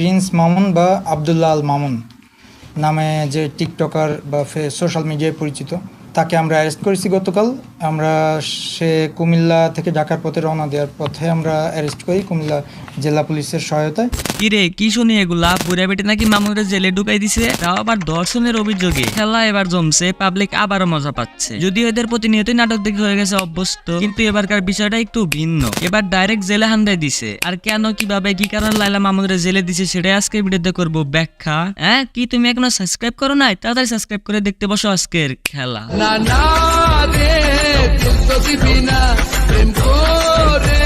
Prince Mamun বা আবদুল্লাহ আল মামুন নামে যে টিকটকার বা সোশ্যাল মিডিয়ায় পরিচিত, তাকে আমরা অ্যারেস্ট করেছি গতকাল। আমরা সে কুমিল্লা থেকে ঢাকার পথে রওনা দেওয়ার পথে আমরা অ্যারেস্ট করি কুমিল্লা জেলা পুলিশের সহায়তায়। কিরে কি শুনি এগুলা? বুড়া বেটে নাকি মামুনের জেলে ঢুকাই দিছে? তাও আবার ধর্ষণের অভিযোগে। খেলা এবার জমছে পাবলিক আবারও মজা পাচ্ছে। যদিও এদের প্রতিনিয়তই নাটক দেখে হয়ে গেছে অভ্যস্ত কিন্তু এবারকার বিষয়টা একটু ভিন্ন। এবার ডাইরেক্ট জেলে হান্দায় দিছে। আর কেন কীভাবে কি কারণ লাইলা মামুনের জেলে দিছে সেটাই আজকে ভিডিওতে করব ব্যাখ্যা। হ্যাঁ কি তুমি এখনও সাবস্ক্রাইব করো নাই? তাড়াতাড়ি সাবস্ক্রাইব করে দেখতে বসো আজকের খেলা। না না। রে দিল তো দিবি না প্রেম করে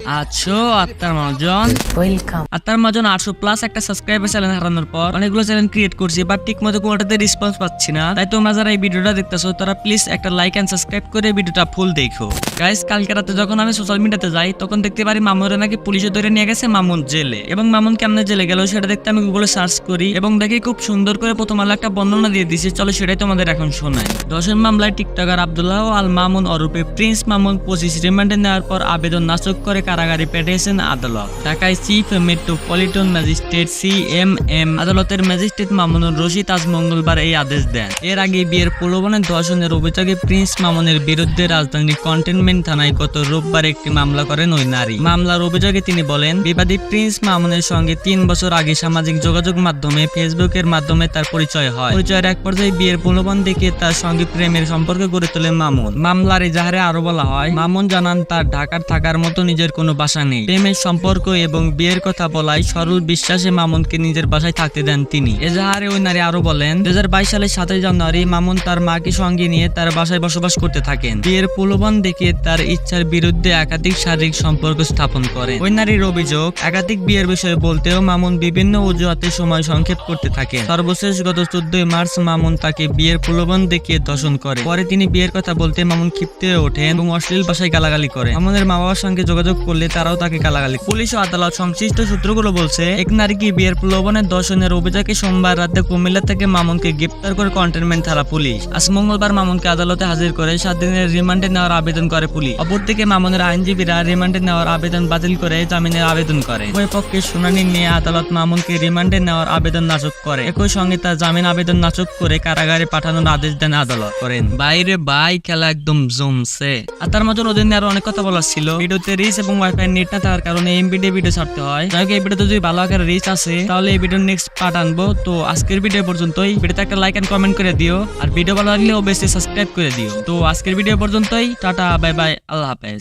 আছো আত্মার মজন ওয়েলকাম আত্মার মজন আটশো প্লাস একটা সাবস্ক্রাইবার চ্যানেল হারানোর পর অনেকগুলো চ্যানেল ক্রিয়েট করছি বাট ঠিক মতো কোনোটাতে রেসপন্স পাচ্ছি না। তাই তোমরা যারা এই ভিডিওটা দেখতেছো তারা প্লিজ একটা লাইক এন্ড সাবস্ক্রাইব করে ভিডিওটা ফুল দেখো। গাইস কালকে রাতে যখন আমি সোশ্যাল মিডিয়াতে যাই তখন দেখতে পারি মামুরে নাকি পুলিশে ধরে নিয়ে গেছে মামুন জেলে। এবং মামুন কেমনে জেলে গেল সেটা দেখতে আমি গুগলে সার্চ করি এবং দেখি খুব সুন্দর করে প্রথম আলো একটা বর্ণনা দিয়ে দিছে চলো সেটাই তোমাদের এখন শোনাই। দশের মামলায় টিকটকার আব্দুল্লাহ আল মামুন অরূপে প্রিন্স মামুন পঁচিশ রিমান্ডে নেওয়ার পর আবেদন নাচক করে কারাগারে পেটিয়েছেন আদালত। ঢাকায় chief metropolitan magistrate C M M আদালতের ম্যাজিস্ট্রেট মামুনুর রশিদ আজ মঙ্গলবার এই আদেশ দেন। এর আগে বিয়ের প্রলোভনে ধর্ষণের অভিযোগে প্রিন্স মামুনের বিরুদ্ধে রাজধানীর কন্টেনমেন্ট থানায় গত রোববার একটি মামলা করেন ওই নারী। মামলার অভিযোগে তিনি বলেন, বিবাদী প্রিন্স মামুনের সঙ্গে তিন বছর আগে সামাজিক যোগাযোগ মাধ্যমে ফেসবুকের মাধ্যমে তার পরিচয় হয়। পরিচয়ের এক পর্যায়ে বিয়ের প্রলোভন দেখে তার সঙ্গে প্রেমের সম্পর্ক গড়ে তোলে মামুন। মামলার এজাহারে আরও বলা হয়, মামুন জানান, তার ঢাকার থাকার মতো নিজের কোনো বাসা নেই। প্রেমের সম্পর্ক এবং বিয়ের কথা বলায় সরল বিশ্বাসে মামুনকে নিজের বাসায় থাকতে দেন তিনি। এজাহারে ওই নারী আরও বলেন দু হাজার বাইশ সালের সাতই জানুয়ারি মামুন তার মাকে সঙ্গে নিয়ে তার বাসায় বসবাস করতে থাকেন। বিয়ের প্রলোভন দেখে তার ইচ্ছার বিরুদ্ধে একাধিক শারীরিক সম্পর্ক স্থাপন করেন। ওই নারীর অভিযোগ, একাধিক বিয়ের বিষয়ে বলতেও মামুন বিভিন্ন অজুহাতে সময় সংক্ষেপ করতে থাকেন। সর্বশেষ গত চোদ্দই মার্চ মামুন তাকে বিয়ের প্রলোভন দেখিয়ে দর্শন করে। পরে তিনি বিয়ের কথা বলতে মামুন ক্ষিপ্ত হয়ে ওঠেন এবং অশ্লীল ভাষায় গালাগালি করে মামুনের মা বাবার সঙ্গে যোগাযোগ করলে তারাও তাকে গালাগালি পুলিশ ও আদালত সংশ্লিষ্ট সূত্রগুলো বলছে, এক নারীকে বিয়ের প্রলোভনের দর্শনের অভিযোগে সোমবার রাতে কুমিল্লা থেকে মামুনকে গ্রেপ্তার করে কন্টেনমেন্ট থানা পুলিশ। আজ মঙ্গলবার মামুনকে আদালতে হাজির করে সাত দিনের রিমান্ডে নেওয়ার আবেদন করে পুলিশ। অপরদিকে মামুনের আইনজীবীরা রিমান্ডে নেওয়ার আবেদন বাতিল করে জামিনের আবেদন করে। উভয় পক্ষের শুনানি নিয়ে আদালত মামুনকে রিমান্ডে নেওয়ার আবেদন নাকচ করে। একই সঙ্গে তার জামিন আবেদন নাকচ করে কারাগারে পাঠানোর আদেশ দেন আদালত করেন। বাইরে বাই, খেলা একদম জমছে। আর তার মধ্যে ওদের আরও অনেক কথা বলার ছিল। ভিডিওতে রিচ এবং ওয়াইফাই নেট না থাকার কারণে এমবিডি ভিডিও ছাড়তে হয়। যাই হোক, এই ভিডিওতে যদি ভালো আকার রিচ আছে তাহলে এই ভিডিওর নেক্সট পার্ট আনব। তো আজকের ভিডিও পর্যন্তই। ভিডিওতে একটা লাইক এন্ড কমেন্ট করে দিও। আর ভিডিও ভালো লাগলে অবশ্যই সাবস্ক্রাইব করে দিও। তো আজকের ভিডিও পর্যন্তই। টাটা বাই বাই আল্লাহ হাফেজ।